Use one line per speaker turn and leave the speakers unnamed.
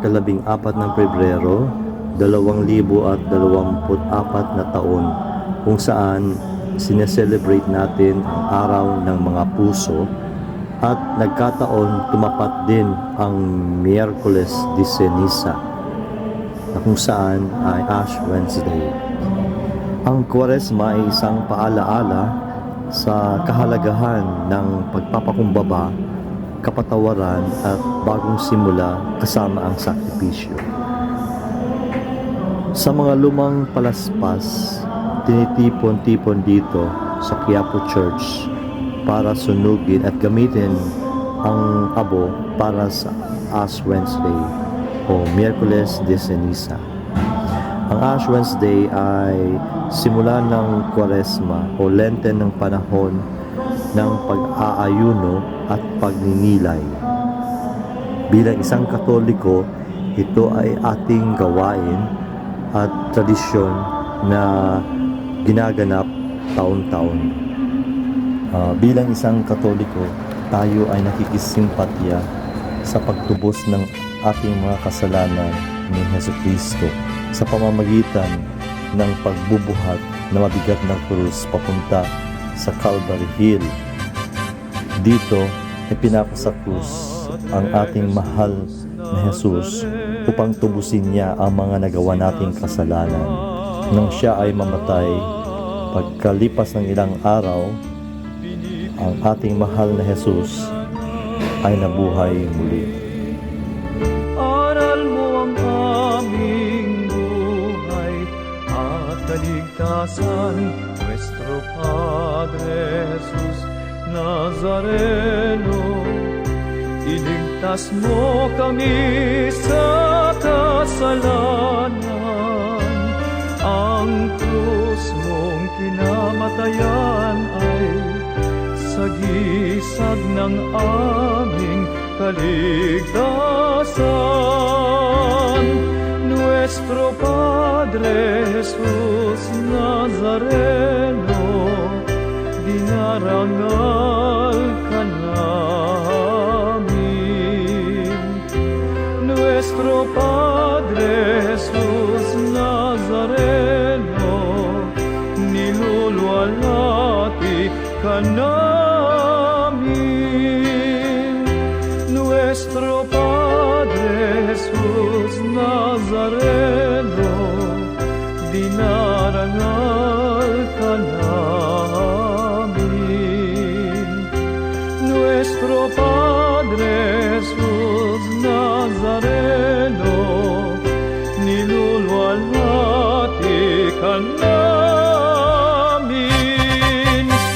ikalabing apat ng Pebrero, 2024 na taon kung saan sineselebrate natin ang araw ng mga puso at nagkataon tumapat din ang Miyerkules de Ceniza na kung saan ay Ash Wednesday. Ang Kwaresma ay isang paalaala sa kahalagahan ng pagpapakumbaba, kapatawaran at bagong simula kasama ang sakripisyo. Sa mga lumang palaspas, tinitipon-tipon dito sa Quiapo Church para sunugin at gamitin ang abo para sa Ash Wednesday o Miyerkules de Ceniza. Ang Ash Wednesday ay simula ng Kwaresma o Lenten ng panahon ng pag-aayuno at pagninilay. Bilang isang Katoliko, ito ay ating gawain at tradisyon na ginaganap taon-taon. Ah, bilang isang Katoliko, tayo ay nakikisimpatya sa pagtubos ng ating mga kasalanan ni Heso Kristo sa pamamagitan ng pagbubuhat na mabigat na krus papunta sa Calvary Hill. Dito, ipinako sa krus ang ating mahal na Jesus upang tubusin niya ang mga nagawa nating kasalanan. Nang siya ay mamatay, pagkalipas ng ilang araw, ang ating mahal na Jesus ay nabuhay muli.
Aral mo ang aming buhay at kaligtasan, Padre Jesus Nazareno. Iligtas mo kami sa kasalanan. Ang krus mong kinamatayan ay sagisag ng aming kaligtasan. Nuestro Padre Jesus Nazareno, dinarangal ka namin. Nuestro Padre Jesus Nazareno, niluluwalhati ka namin. Nuestro Padre Jesus Nazareno, dinarangal